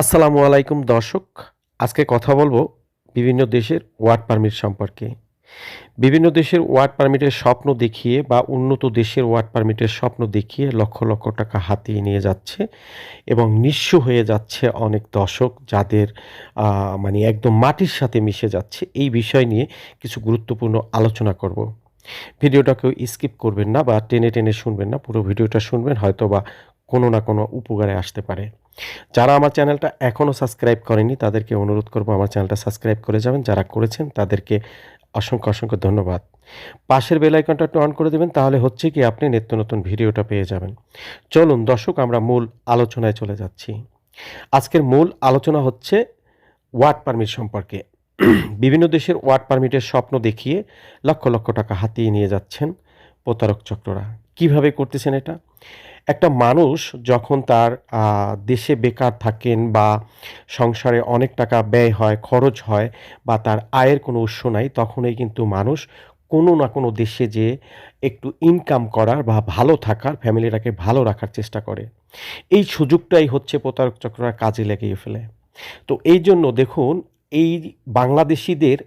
আসসালামু আলাইকুম দর্শক। আজকে কথা বলব বিভিন্ন দেশের ওয়ার্ড পারমিট সম্পর্কে। বিভিন্ন দেশের ওয়ার্ড পারমিটের স্বপ্ন দেখিয়ে বা উন্নত দেশের ওয়ার্ড পারমিটের স্বপ্ন দেখিয়ে লক্ষ লক্ষ টাকা হাতিয়ে নিয়ে যাচ্ছে এবং নিঃস্ব হয়ে যাচ্ছে অনেক দর্শক যাদের মানে একদম মাটির সাথে মিশে যাচ্ছে। এই বিষয় নিয়ে কিছু গুরুত্বপূর্ণ আলোচনা করব। ভিডিওটা কেউ স্কিপ করবেন না বা টেনে টেনে শুনবেন না। পুরো ভিডিওটা শুনবেন হয়তো বা কোনো না কোনো উপকারে আসতে পারে। যারা আমার চ্যানেলটা এখনও সাবস্ক্রাইব করেনি, তাদেরকে অনুরোধ করব আমার চ্যানেলটা সাবস্ক্রাইব করে যাবেন। যারা করেছেন, তাদেরকে অসংখ্য অসংখ্য ধন্যবাদ। পাশের বেল আইকনটা অন করে দেবেন, তাহলে হচ্ছে কি আপনি নিত্য নতুন ভিডিওটা পেয়ে যাবেন। চলুন দর্শক, আমরা মূল আলোচনায় চলে যাচ্ছি। আজকের মূল আলোচনা হচ্ছে ওয়ার্ড পারমিট সম্পর্কে। বিভিন্ন দেশের ওয়ার্ড পারমিটের স্বপ্ন দেখিয়ে লক্ষ লক্ষ টাকা হাতিয়ে নিয়ে যাচ্ছেন প্রতারক চক্ররা। কীভাবে করতেছেন এটা? একটা মানুষ যখন তার দেশে বেকার থাকেন বা সংসারে অনেক টাকা ব্যয় হয়, খরচ হয় বা তার আয়ের কোনো উৎস নাই, তখনই কিন্তু মানুষ কোনো না কোনো দেশে যে একটু ইনকাম করার বা ভালো থাকার, ফ্যামিলিটাকে ভালো রাখার চেষ্টা করে। এই সুযোগটাই হচ্ছে প্রতারক চক্ররা কাজে লেগিয়ে ফেলে। তো এই জন্য দেখুন, এই বাংলাদেশিদের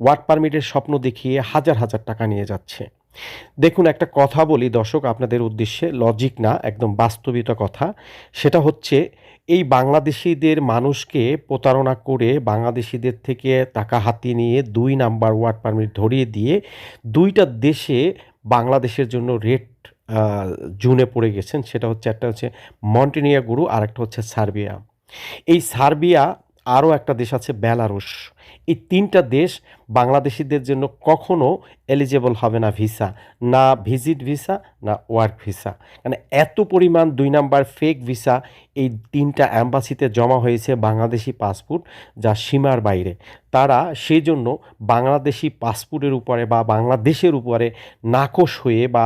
ওয়ার্ক পারমিটের স্বপ্ন দেখিয়ে হাজার হাজার টাকা নিয়ে যাচ্ছে। দেখুন, একটা কথা বলি দর্শক, আপনাদের উদ্দেশ্যে। লজিক না, একদম বাস্তবিত কথা। সেটা হচ্ছে, এই বাংলাদেশিদের মানুষকে প্রতারণা করে বাংলাদেশিদের থেকে টাকা হাতিয়ে নিয়ে দুই নাম্বার ওয়ার্ড পারমিট ধরিয়ে দিয়ে দুইটা দেশে বাংলাদেশের জন্য রেট জুনে পড়ে গেছেন। সেটা হচ্ছে, একটা হচ্ছে মন্টিনিয়া গুরু আর একটা হচ্ছে সার্বিয়া। এই সার্বিয়া আরও একটা দেশ আছে বেলারুশ। এই তিনটা দেশ বাংলাদেশিদের জন্য কখনো এলিজেবল হবে না ভিসা না ভিজিট ভিসা না ওয়ার্ক ভিসা মানে এত পরিমাণ দুই নাম্বার ফেক ভিসা এই তিনটা অ্যাম্বাসিতে জমা হয়েছে বাংলাদেশি পাসপোর্ট যা সীমার বাইরে। তারা সেই জন্য বাংলাদেশি পাসপোর্টের উপরে বা বাংলাদেশের উপরে নাকশ হয়ে বা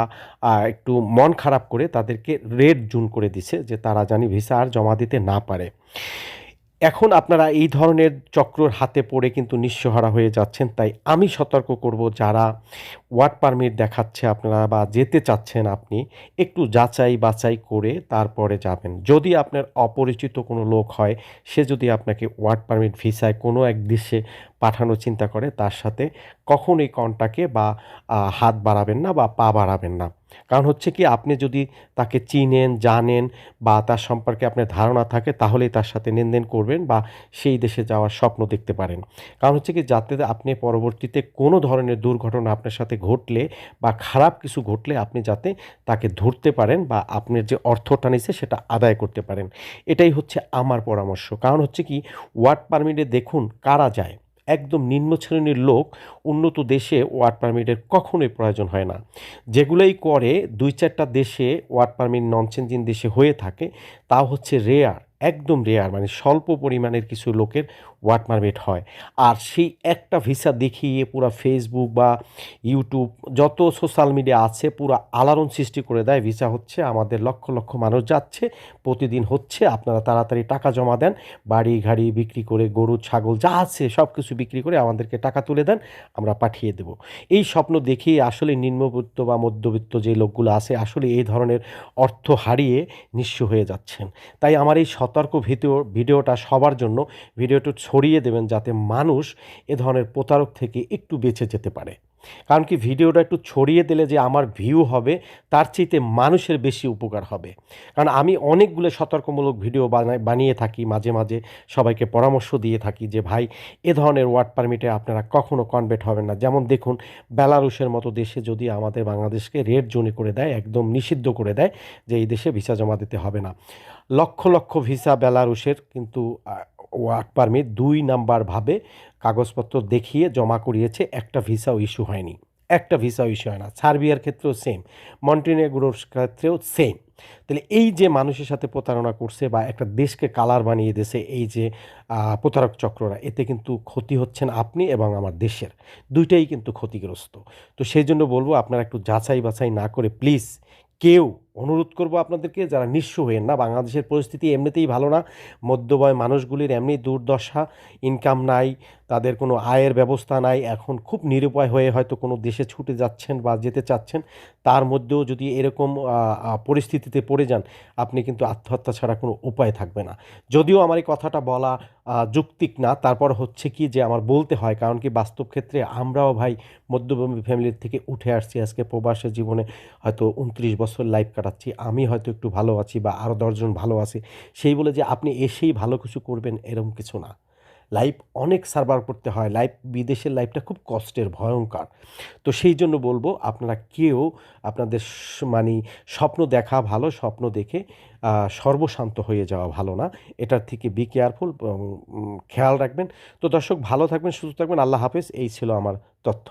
একটু মন খারাপ করে তাদেরকে রেড জুন করে দিছে যে তারা জানি ভিসা আর জমা দিতে না পারে। এখন আপনারা এই ধরনের চক্রর হাতে পড়ে কিন্তু নিঃস্বহারা হয়ে যাচ্ছেন, তাই আমি সতর্ক করব যারা ওয়ার্ড পারমিট দেখাচ্ছে আপনারা বা যেতে চাচ্ছেন আপনি, একটু যাচাই বাছাই করে তারপরে যাবেন। যদি আপনার অপরিচিত কোনো লোক হয়, সে যদি আপনাকে ওয়ার্ড পারমিট ভিসায় কোনো এক দেশে পাঠানোর চিন্তা করে, তার সাথে কখনোই কন্টাকে বা হাত বাড়াবেন না বা পা বাড়াবেন না। কারণ হচ্ছে কি, আপনি যদি তাকে চিনেন, জানেন বা তার সম্পর্কে আপনার ধারণা থাকে, তাহলেই তার সাথে লেনদেন করবেন বা সেই দেশে যাওয়ার স্বপ্ন দেখতে পারেন। কারণ হচ্ছে কি, যাতে আপনি পরবর্তীতে কোনো ধরনের দুর্ঘটনা আপনার সাথে ঘটলে বা খারাপ কিছু ঘটলে আপনি যাতে তাকে ধরতে পারেন বা আপনার যে অর্থটা নিছে সেটা আদায় করতে পারেন। এটাই হচ্ছে আমার পরামর্শ। কারণ হচ্ছে কি ওয়ার্ড পারমিটে দেখুন কারা যায়। একদম নিম্ন শ্রেণির লোক উন্নত দেশে ওয়ার্ড পারমিটের কখনোই প্রয়োজন হয় না। যেগুলোই করে দুই চারটা দেশে ওয়ার্ড পারমিট নন চেঞ্জিং দেশে হয়ে থাকে তাও হচ্ছে রেয়ার একদম রেয়ার মানে স্বল্প পরিমাণের কিছু লোকের ওয়ার্ক পারমিট হয়। আর সেই একটা ভিসা দেখিয়ে পুরো ফেসবুক বা ইউটিউব যত সোশ্যাল মিডিয়া আছে, পুরো আলোড়ন সৃষ্টি করে দেয়, ভিসা হচ্ছে, আমাদের লক্ষ লক্ষ মানুষ যাচ্ছে, প্রতিদিন হচ্ছে, আপনারা তাড়াতাড়ি টাকা জমা দেন, বাড়ি গাড়ি বিক্রি করে, গরু, ছাগল, যা আছে সব কিছু বিক্রি করে আমাদেরকে টাকা তুলে দেন, আমরা পাঠিয়ে দেব। এই স্বপ্ন দেখিয়ে আসলে নিম্নবিত্ত বা মধ্যবিত্ত যে লোকগুলো আছে, আসলে এই ধরনের অর্থ হারিয়ে নিঃস্ব হয়ে যাচ্ছেন তাই আমার এই সতর্ক ভিডিও, ভিডিওটা সবার জন্য ভিডিওটা ছড়িয়ে দেবেন যাতে মানুষ এ ধরনের প্রতারক থেকে একটু বেঁচে যেতে পারে। কারণ কি ভিডিওটা একটু ছড়িয়ে দিলে যে আমার ভিউ হবে, তার চাইতে মানুষের বেশি উপকার হবে। কারণ আমি অনেকগুলো সতর্কমূলক ভিডিও বানাই, বানিয়ে থাকি, মাঝে মাঝে সবাইকে পরামর্শ দিয়ে থাকি যে, ভাই, এ ধরনের ওয়ার্ড পারমিটে আপনারা কখনো কনভার্ট হবেন না। যেমন দেখুন, বেলারুশের মতো দেশে যদি আমাদের বাংলাদেশকে রেড জোনে করে দেয়, একদম নিষিদ্ধ করে দেয় যে, এই দেশে ভিসা জমা দিতে হবে না। লক্ষ লক্ষ ভিসা বেলারুশের কিন্তু ওয়ার্ক পারমিট দুই নাম্বারভাবে কাগজপত্র দেখিয়ে জমা করিয়েছে, একটা ভিসাও ইস্যু হয়নি। একটা ভিসাও ইস্যু হয় না। সার্বিয়ার ক্ষেত্রেও সেম মন্টিনেগ্রোর ক্ষেত্রেও সেম তাহলে এই যে মানুষের সাথে প্রতারণা করছে বা একটা দেশকে কালার বানিয়ে দিয়েছে, এই যে প্রতারক চক্ররা, এতে কিন্তু ক্ষতি হচ্ছেন আপনি এবং আমার দেশের। দুইটাই কিন্তু ক্ষতিগ্রস্ত। তো সেই জন্য বলব, আপনারা একটু যাচাই বাছাই না করে প্লিজ কেউ অনুরোধ করব আপনাদেরকে, যারা নিঃস্ব হয়েন না, বাংলাদেশের পরিস্থিতি এমনিতেই ভালো না মধ্যবয় মানুষগুলির এমনি দুর্দশা ইনকাম নাই, তাদের কোনো আয়ের ব্যবস্থা নাই, এখন খুব নিরুপায় হয়ে হয়তো কোনো দেশে ছুটে যাচ্ছেন বা যেতে চাচ্ছেন, তার মধ্যেও যদি এরকম পরিস্থিতিতে পড়ে যান, আপনি কিন্তু আত্মহত্যা ছাড়া কোনো উপায় থাকবে না। যদিও আমার এই কথাটা বলা যৌক্তিক না, তারপর হচ্ছে কি যে আমার বলতে হয়, কারণ কি বাস্তব ক্ষেত্রে আমরাও ভাই মধ্যভূমি ফ্যামিলির থেকে উঠে আসছি আজকে প্রবাসের জীবনে, হয়তো উনত্রিশ বছর লাইফ কাটাচ্ছি, আমি হয়তো একটু ভালো আছি বা আরও দশজন ভালো আছে, সেই বলে যে আপনি এসেই ভালো কিছু করবেন এরকম কিছু না। লাইফ অনেক সার্ভার করতে হয় লাইফ বিদেশের লাইফটা খুব কষ্টের, ভয়ঙ্কর। তো সেই জন্য বলব, আপনারা কেউ আপনাদের মানে স্বপ্ন দেখা ভালো, স্বপ্ন দেখে সর্বশান্ত হয়ে যাওয়া ভালো না। এটার থেকে বি কেয়ারফুল খেয়াল রাখবেন। তো দর্শক, ভালো থাকবেন, সুস্থ থাকবেন, আল্লাহ হাফেজ। এই ছিল আমার তথ্য।